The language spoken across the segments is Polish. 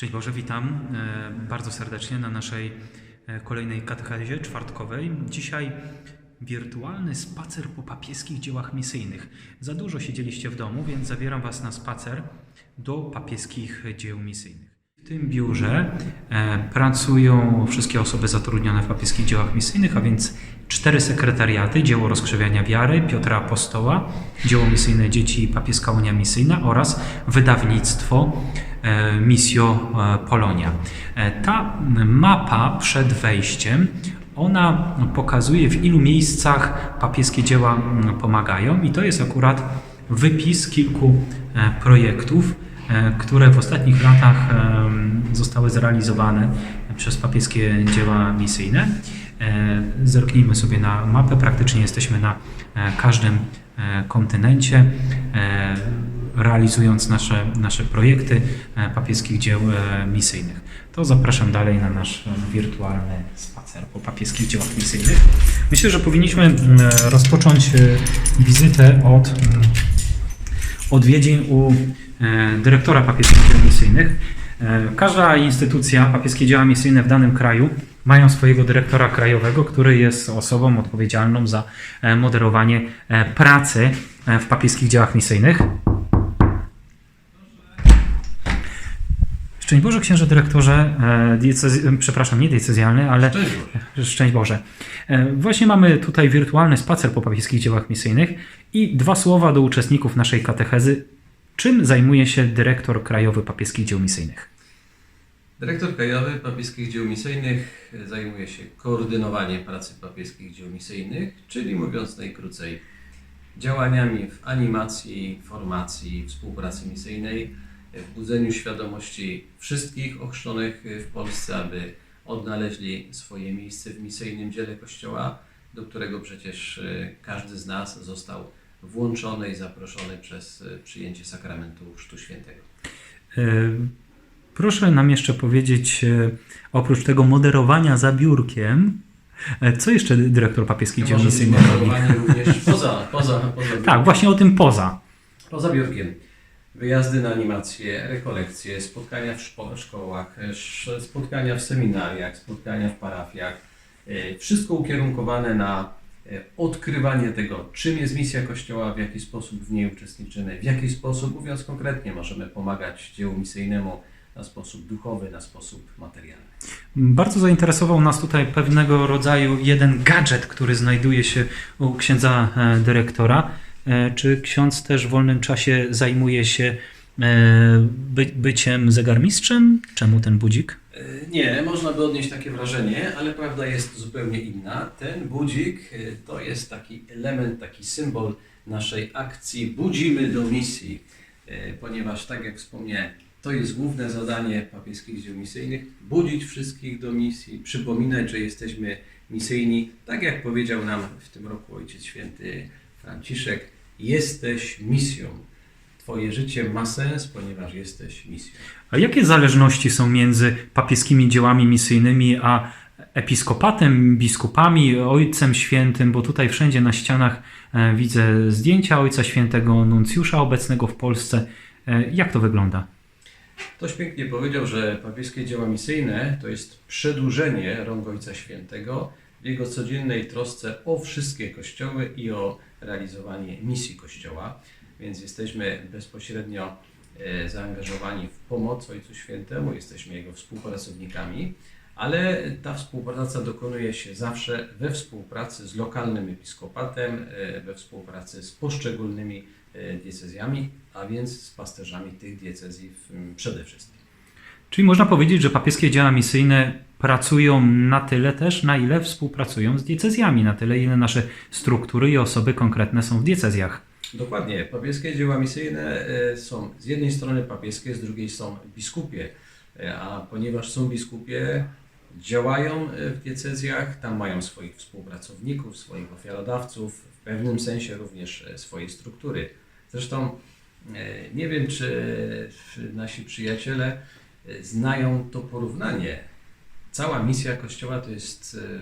Szczęść Boże, witam e, bardzo serdecznie na naszej e, kolejnej katechezie czwartkowej. Dzisiaj wirtualny spacer po papieskich dziełach misyjnych. Za dużo siedzieliście w domu, więc zabieram Was na spacer do papieskich dzieł misyjnych. W tym biurze e, pracują wszystkie osoby zatrudnione w papieskich dziełach misyjnych, a więc cztery sekretariaty, dzieło rozkrzewiania wiary Piotra Apostoła, dzieło misyjne dzieci Papieska Unia Misyjna oraz wydawnictwo e, Misjo e, Polonia. Ta mapa przed wejściem ona pokazuje w ilu miejscach papieskie dzieła mm, pomagają i to jest akurat wypis kilku projektów, które w ostatnich latach zostały zrealizowane przez papieskie dzieła misyjne. E, Zerknijmy sobie na mapę. Praktycznie jesteśmy na e, każdym e, kontynencie, e, realizując nasze, nasze projekty e, papieskich dzieł e, misyjnych. To zapraszam dalej na nasz e, wirtualny spacer po papieskich dziełach misyjnych. Myślę, że powinniśmy rozpocząć e, wizytę od mm, odwiedzin u e, dyrektora papieskich dzieł misyjnych. E, Każda instytucja, papieskie dzieła misyjne w danym kraju mają swojego dyrektora krajowego, który jest osobą odpowiedzialną za e, moderowanie pracy w papieskich dziełach misyjnych. Szczęść Boże, księże dyrektorze, e, diecez... przepraszam, nie diecezjalny, ale Szczęść Boże. Szczęść Boże. E, Właśnie mamy tutaj wirtualny spacer po papieskich dziełach misyjnych i dwa słowa do uczestników naszej katechezy. Czym zajmuje się dyrektor krajowy papieskich dzieł misyjnych? Dyrektor krajowy papieskich dzieł misyjnych zajmuje się koordynowaniem pracy papieskich dzieł misyjnych, czyli mówiąc najkrócej, działaniami w animacji, formacji, współpracy misyjnej, w budzeniu świadomości wszystkich ochrzczonych w Polsce, aby odnaleźli swoje miejsce w misyjnym dziele Kościoła, do którego przecież e, każdy z nas został włączony i zaproszony przez e, przyjęcie sakramentu Chrztu Świętego. E, Proszę nam jeszcze powiedzieć, oprócz tego moderowania za biurkiem, co jeszcze dyrektor papieskich dzieł misyjnych robi? moderowanie również poza, poza, poza biurkiem. Tak, właśnie o tym poza. Poza biurkiem. Wyjazdy na animacje, rekolekcje, spotkania w szkołach, sz- spotkania w seminariach, spotkania w parafiach. E, Wszystko ukierunkowane na e, odkrywanie tego, czym jest misja Kościoła, w jaki sposób w niej uczestniczymy, w jaki sposób, mówiąc konkretnie, możemy pomagać dziełu misyjnemu na sposób duchowy, na sposób materialny. Bardzo zainteresował nas tutaj pewnego rodzaju jeden gadżet, który znajduje się u księdza e, dyrektora. E, Czy ksiądz też w wolnym czasie zajmuje się e, by, byciem zegarmistrzem? Czemu ten budzik? E, Nie, można by odnieść takie wrażenie, ale prawda jest zupełnie inna. Ten budzik to jest taki element, taki symbol naszej akcji Budzimy do misji, ponieważ tak jak wspomniałem, to jest główne zadanie papieskich dzieł misyjnych, budzić wszystkich do misji, przypominać, że jesteśmy misyjni. Tak jak powiedział nam w tym roku Ojciec Święty Franciszek, jesteś misją. Twoje życie ma sens, ponieważ jesteś misją. A jakie zależności są między papieskimi dziełami misyjnymi a episkopatem, biskupami, Ojcem Świętym? Bo tutaj wszędzie na ścianach e, widzę zdjęcia Ojca Świętego, nuncjusza obecnego w Polsce. E, Jak to wygląda? Ktoś pięknie powiedział, że papieskie dzieła misyjne to jest przedłużenie rąk Ojca Świętego w jego codziennej trosce o wszystkie kościoły i o realizowanie misji Kościoła. Więc jesteśmy bezpośrednio e, zaangażowani w pomoc Ojcu Świętemu, jesteśmy jego współpracownikami, ale ta współpraca dokonuje się zawsze we współpracy z lokalnym episkopatem, e, we współpracy z poszczególnymi e, diecezjami, a więc z pasterzami tych diecezji przede wszystkim. Czyli można powiedzieć, że papieskie dzieła misyjne pracują na tyle też, na ile współpracują z diecezjami, na tyle, ile nasze struktury i osoby konkretne są w diecezjach. Dokładnie. Papieskie dzieła misyjne e, są z jednej strony papieskie, z drugiej są biskupie. E, A ponieważ są biskupie, działają e, w diecezjach, tam mają swoich współpracowników, swoich ofiarodawców, w pewnym sensie również swoje struktury. Zresztą nie wiem, czy nasi przyjaciele znają to porównanie. Cała misja Kościoła to jest e,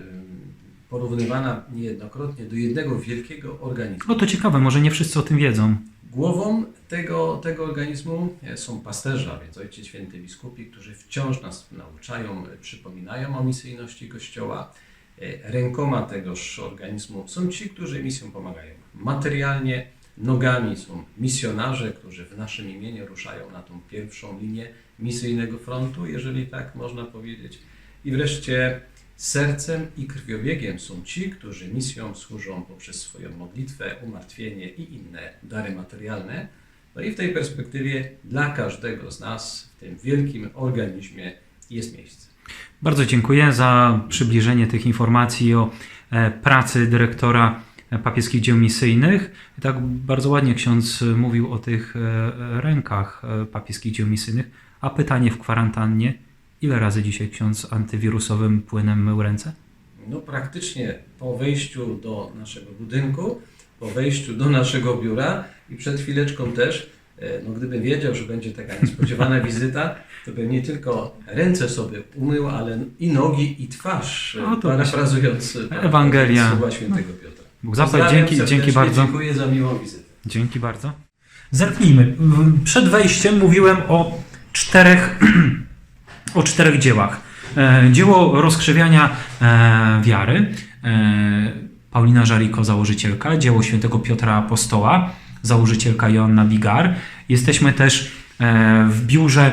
porównywana niejednokrotnie do jednego wielkiego organizmu. No to ciekawe, może nie wszyscy o tym wiedzą. Głową tego, tego organizmu e, są pasterze, a więc Ojciec Święty Biskupi, którzy wciąż nas nauczają, e, przypominają o misyjności Kościoła. E, Rękoma tegoż organizmu są ci, którzy misją pomagają materialnie, nogami są misjonarze, którzy w naszym imieniu ruszają na tą pierwszą linię misyjnego frontu, jeżeli tak można powiedzieć. I wreszcie sercem i krwiobiegiem są ci, którzy misją służą poprzez swoją modlitwę, umartwienie i inne dary materialne. No i w tej perspektywie dla każdego z nas w tym wielkim organizmie jest miejsce. Bardzo dziękuję za przybliżenie tych informacji o e, pracy dyrektora e, papieskich dzieł misyjnych. Tak bardzo ładnie ksiądz mówił o tych e, rękach papieskich dzieł misyjnych. A pytanie w kwarantannie, ile razy dzisiaj ksiądz antywirusowym płynem mył ręce? No praktycznie po wejściu do naszego budynku, po wejściu do naszego biura i przed chwileczką też, e, no gdybym wiedział, że będzie taka niespodziewana wizyta, to bym nie tylko ręce sobie umył, ale i nogi, i twarz, No to parafrazując e, Ewangelia. słowa świętego Piotra. Bóg zapłać. Dzięki, dzięki bardzo. Dziękuję za miłą wizytę. Dzięki bardzo. Zerknijmy. Przed wejściem mówiłem o czterech, o czterech dziełach. E, Dzieło rozkrzewiania e, wiary. E, Paulina Żaliko, założycielka. Dzieło świętego Piotra Apostoła, założycielka Joanna Bigar. Jesteśmy też w biurze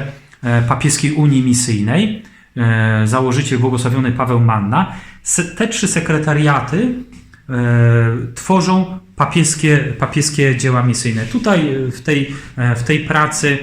Papieskiej Unii Misyjnej. Założyciel błogosławiony Paweł Manna. Te trzy sekretariaty tworzą papieskie, papieskie dzieła misyjne. Tutaj w tej, w tej pracy,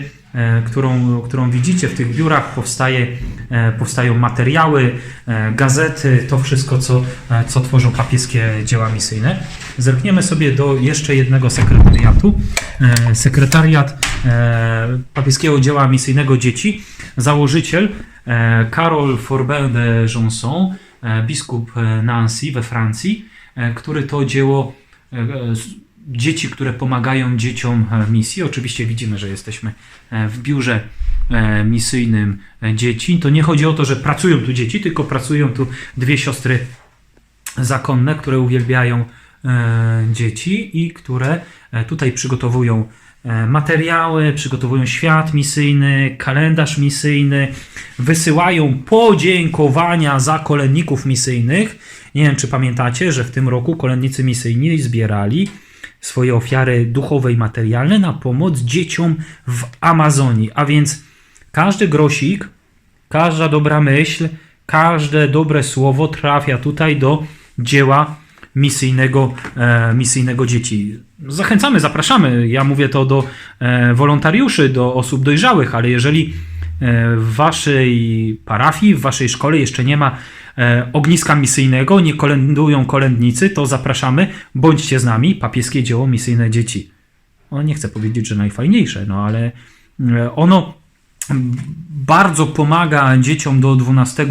którą, którą widzicie w tych biurach, powstaje, e, powstają materiały, e, gazety, to wszystko, co, e, co tworzą papieskie dzieła misyjne. Zerkniemy sobie do jeszcze jednego sekretariatu. E, Sekretariat e, papieskiego dzieła misyjnego dzieci. Założyciel e, Karol Forbin de Jonson, e, biskup e, Nancy we Francji, e, który to dzieło e, e, dzieci, które pomagają dzieciom e, misji. Oczywiście widzimy, że jesteśmy e, w biurze e, misyjnym dzieci. To nie chodzi o to, że pracują tu dzieci, tylko pracują tu dwie siostry zakonne, które uwielbiają dzieci i które tutaj przygotowują materiały, przygotowują świat misyjny, kalendarz misyjny, wysyłają podziękowania za kolędników misyjnych. Nie wiem, czy pamiętacie, że w tym roku kolędnicy misyjni zbierali swoje ofiary duchowe i materialne na pomoc dzieciom w Amazonii. A więc każdy grosik, każda dobra myśl, każde dobre słowo trafia tutaj do dzieła misyjnego, e, misyjnego dzieci. Zachęcamy, zapraszamy. Ja mówię to do e, wolontariuszy, do osób dojrzałych, ale jeżeli e, w waszej parafii, w waszej szkole jeszcze nie ma ogniska misyjnego, nie kolędują kolędnicy, to zapraszamy, bądźcie z nami, papieskie dzieło misyjne dzieci. No, nie chcę powiedzieć, że najfajniejsze, no ale e, ono bardzo pomaga dzieciom do 12,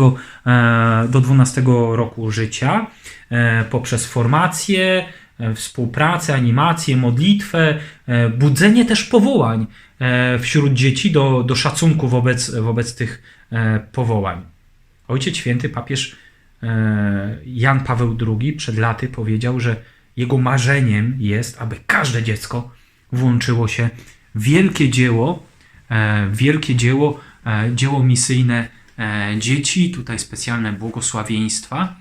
e, do 12 roku życia e, poprzez formację, e, współpracę, animację, modlitwę, e, budzenie też powołań e, wśród dzieci do, do szacunku wobec, wobec tych e, powołań. Ojciec Święty, papież e, Jan Paweł II przed laty powiedział, że jego marzeniem jest, aby każde dziecko włączyło się w wielkie dzieło, e, wielkie dzieło, e, dzieło misyjne dzieci, tutaj specjalne błogosławieństwa.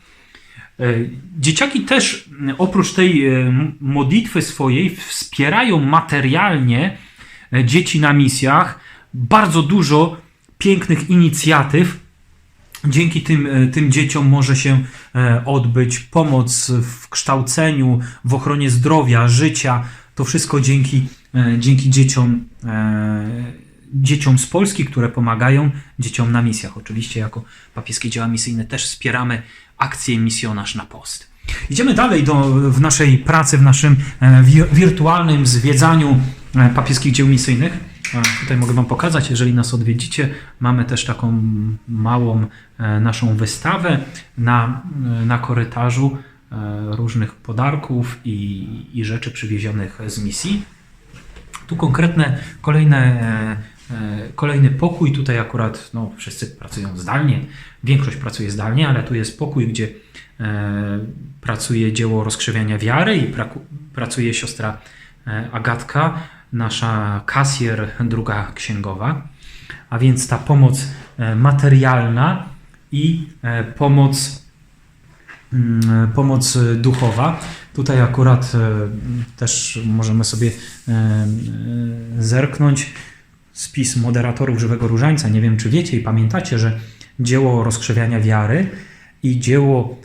Dzieciaki też oprócz tej modlitwy swojej wspierają materialnie dzieci na misjach. Bardzo dużo pięknych inicjatyw. Dzięki tym, e, tym dzieciom może się e, odbyć pomoc w kształceniu, w ochronie zdrowia, życia. To wszystko dzięki, e, dzięki dzieciom, dzieciom z Polski, które pomagają dzieciom na misjach. Oczywiście jako papieskie dzieła misyjne też wspieramy akcję Misjonarz na Post. Idziemy dalej do, w naszej pracy, w naszym wi- wirtualnym zwiedzaniu papieskich dzieł misyjnych. Tutaj mogę Wam pokazać, jeżeli nas odwiedzicie. Mamy też taką małą e, naszą wystawę na, e, na korytarzu e, różnych podarków i, i rzeczy przywiezionych z misji. Tu konkretne kolejne, kolejny pokój. Tutaj akurat no, wszyscy pracują zdalnie. Większość pracuje zdalnie, ale tu jest pokój, gdzie pracuje dzieło rozkrzewiania wiary i praku, pracuje siostra Agatka, nasza kasjer, druga księgowa. A więc ta pomoc e, materialna i e, pomoc, mm, pomoc duchowa. Tutaj akurat e, też możemy sobie zerknąć spis moderatorów Żywego Różańca. Nie wiem, czy wiecie i pamiętacie, że dzieło rozkrzewiania wiary i dzieło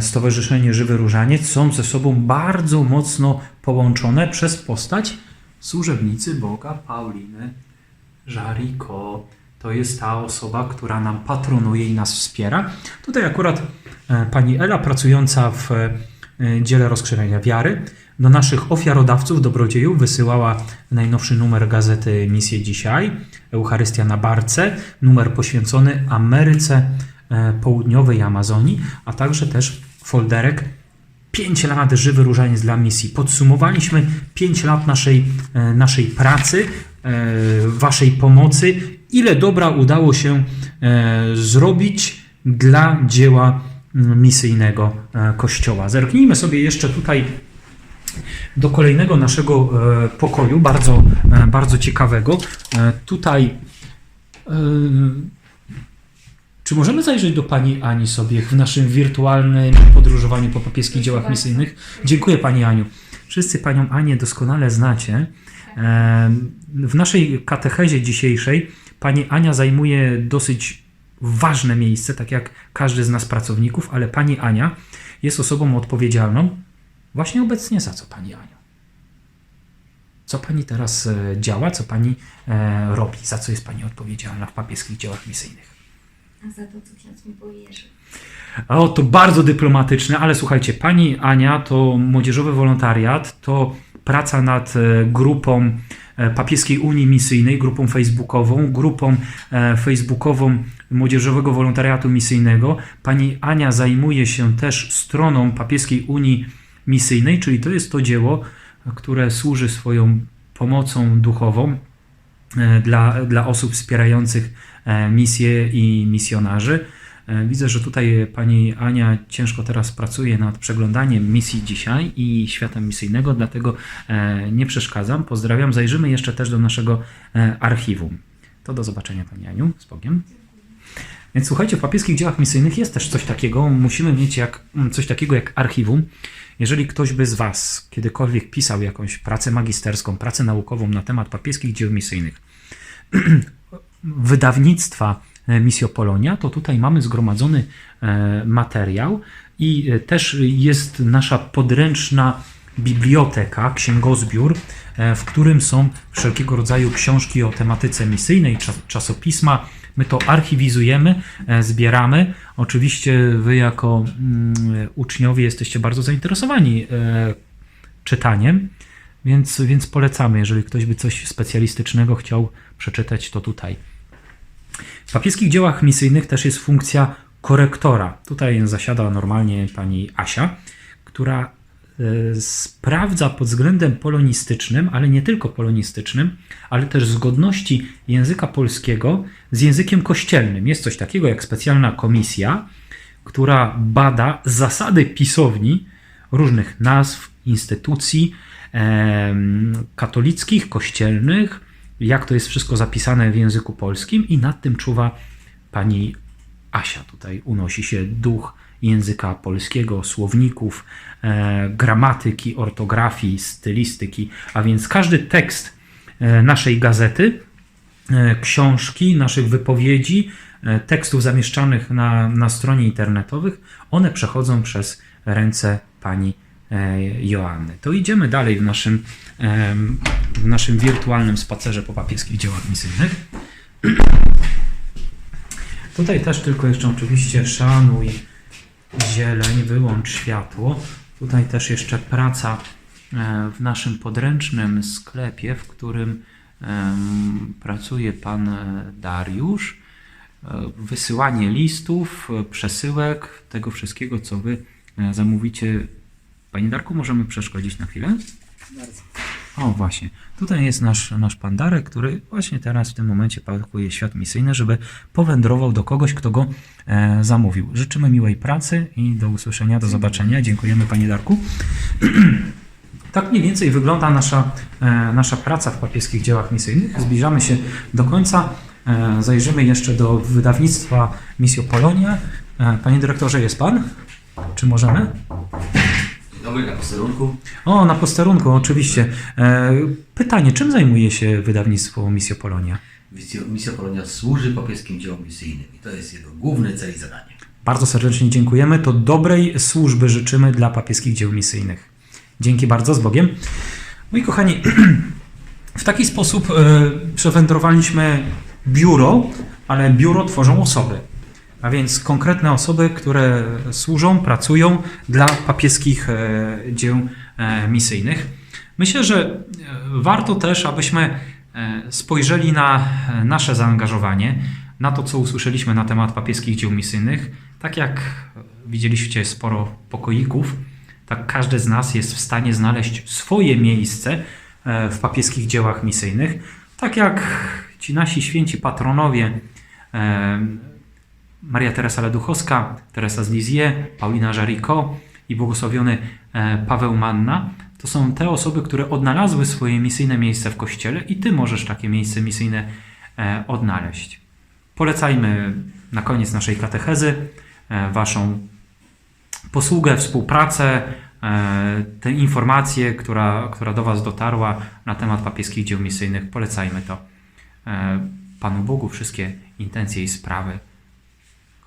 Stowarzyszenie Żywy Różaniec są ze sobą bardzo mocno połączone przez postać służebnicy Boga Pauliny Żariko. To jest ta osoba, która nam patronuje i nas wspiera. Tutaj akurat e, pani Ela, pracująca w e, dziele rozkrzewiania wiary, do naszych ofiarodawców, dobrodziejów wysyłała najnowszy numer gazety Misje Dzisiaj, Eucharystia na Barce, numer poświęcony Ameryce e, Południowej Amazonii, a także też folderek 5 lat żywy różaniec dla misji. Podsumowaliśmy 5 lat naszej, e, naszej pracy, e, Waszej pomocy. Ile dobra udało się e, zrobić dla dzieła misyjnego Kościoła. Zerknijmy sobie jeszcze tutaj do kolejnego naszego pokoju, bardzo, bardzo ciekawego. Tutaj. Czy możemy zajrzeć do Pani Ani sobie w naszym wirtualnym podróżowaniu po papieskich dziełach misyjnych? Dziękuję Pani Aniu. Wszyscy Panią Anię doskonale znacie. W naszej katechezie dzisiejszej Pani Ania zajmuje dosyć ważne miejsce, tak jak każdy z nas pracowników, ale Pani Ania jest osobą odpowiedzialną właśnie obecnie za co Pani Aniu? Co Pani teraz e, działa, co Pani e, robi, za co jest Pani odpowiedzialna w papieskich dziełach misyjnych? Za to, co ksiądz mi powierzy. O, to bardzo dyplomatyczne, ale słuchajcie, pani Ania to młodzieżowy wolontariat, to praca nad e, grupą e, Papieskiej Unii Misyjnej, grupą facebookową, grupą e, facebookową Młodzieżowego Wolontariatu Misyjnego. Pani Ania zajmuje się też stroną Papieskiej Unii Misyjnej, czyli to jest to dzieło, które służy swoją pomocą duchową dla, dla osób wspierających e, misje i misjonarzy. E, Widzę, że tutaj pani Ania ciężko teraz pracuje nad przeglądaniem misji dzisiaj i świata misyjnego, dlatego e, nie przeszkadzam. Pozdrawiam. Zajrzymy jeszcze też do naszego e, archiwum. To do zobaczenia pani Aniu. Z Bogiem. Więc słuchajcie, w papieskich dziełach misyjnych jest też coś takiego. Musimy mieć jak, mm, coś takiego jak archiwum. Jeżeli ktoś by z Was kiedykolwiek pisał jakąś pracę magisterską, pracę naukową na temat papieskich dzieł misyjnych, wydawnictwa e, Missio Polonia, to tutaj mamy zgromadzony e, materiał i e, też jest nasza podręczna biblioteka, księgozbiór, w którym są wszelkiego rodzaju książki o tematyce misyjnej, czas- czasopisma. My to archiwizujemy, e, zbieramy. Oczywiście Wy jako mm, uczniowie jesteście bardzo zainteresowani e, czytaniem, więc, więc polecamy, jeżeli ktoś by coś specjalistycznego chciał przeczytać, to tutaj. W papieskich dziełach misyjnych też jest funkcja korektora. Tutaj zasiada normalnie pani Asia, która sprawdza pod względem polonistycznym, ale nie tylko polonistycznym, ale też zgodności języka polskiego z językiem kościelnym. Jest coś takiego jak specjalna komisja, która bada zasady pisowni różnych nazw, instytucji em, katolickich, kościelnych, jak to jest wszystko zapisane w języku polskim i nad tym czuwa pani Asia. Tutaj unosi się duch języka polskiego, słowników, e, gramatyki, ortografii, stylistyki, a więc każdy tekst e, naszej gazety, e, książki, naszych wypowiedzi, tekstów zamieszczanych na, na stronie internetowych, one przechodzą przez ręce pani Joanny. To idziemy dalej w naszym, w naszym wirtualnym spacerze po papieskich dziełach misyjnych. Tutaj też tylko jeszcze oczywiście szanuj zieleń, wyłącz światło. Tutaj też jeszcze praca e, w naszym podręcznym sklepie, w którym pracuje pan e, Dariusz. E, Wysyłanie listów, przesyłek, tego wszystkiego, co wy zamówicie. Panie Darku, możemy przeszkodzić na chwilę? O, właśnie. Tutaj jest nasz, nasz pandarek, który właśnie teraz w tym momencie pakuje świat misyjny, żeby powędrował do kogoś, kto go e, zamówił. Życzymy miłej pracy i do usłyszenia, do zobaczenia. Dziękujemy Panie Darku. Tak mniej więcej wygląda nasza, e, nasza praca w papieskich dziełach misyjnych. Zbliżamy się do końca. E, zajrzymy jeszcze do wydawnictwa Misjo Polonia. E, panie dyrektorze, jest pan? Czy możemy? Dobry, na posterunku. O, na posterunku, oczywiście. E, pytanie, czym zajmuje się wydawnictwo Misjo Polonia? Misja, Misja Polonia służy papieskim dziełom misyjnym i to jest jego główny cel i zadanie. Bardzo serdecznie dziękujemy. To dobrej służby życzymy dla papieskich dzieł misyjnych. Dzięki bardzo, z Bogiem. Moi kochani, w taki sposób e, przewędrowaliśmy biuro, ale biuro tworzą osoby. A więc konkretne osoby, które służą, pracują dla papieskich e, dzieł e, misyjnych. Myślę, że e, warto też, abyśmy spojrzeli na nasze zaangażowanie, na to, co usłyszeliśmy na temat papieskich dzieł misyjnych. Tak jak widzieliście sporo pokoików, tak każdy z nas jest w stanie znaleźć swoje miejsce w papieskich dziełach misyjnych. Tak jak ci nasi święci patronowie, Maria Teresa Leduchowska, Teresa z Lisieux, Paulina Jaricot i błogosławiony e, Paweł Manna, to są te osoby, które odnalazły swoje misyjne miejsce w Kościele i Ty możesz takie miejsce misyjne e, odnaleźć. Polecajmy na koniec naszej katechezy e, Waszą posługę, współpracę, e, tę informację, która, która do Was dotarła na temat papieskich dzieł misyjnych. Polecajmy to. Panu Bogu wszystkie intencje i sprawy.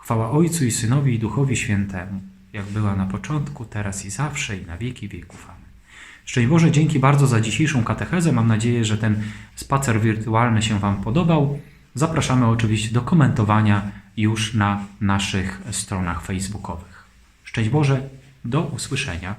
Chwała Ojcu i Synowi i Duchowi Świętemu, jak była na początku, teraz i zawsze i na wieki wieków. Szczęść Boże, dzięki bardzo za dzisiejszą katechezę. Mam nadzieję, że ten spacer wirtualny się Wam podobał. Zapraszamy oczywiście do komentowania już na naszych stronach facebookowych. Szczęść Boże, do usłyszenia.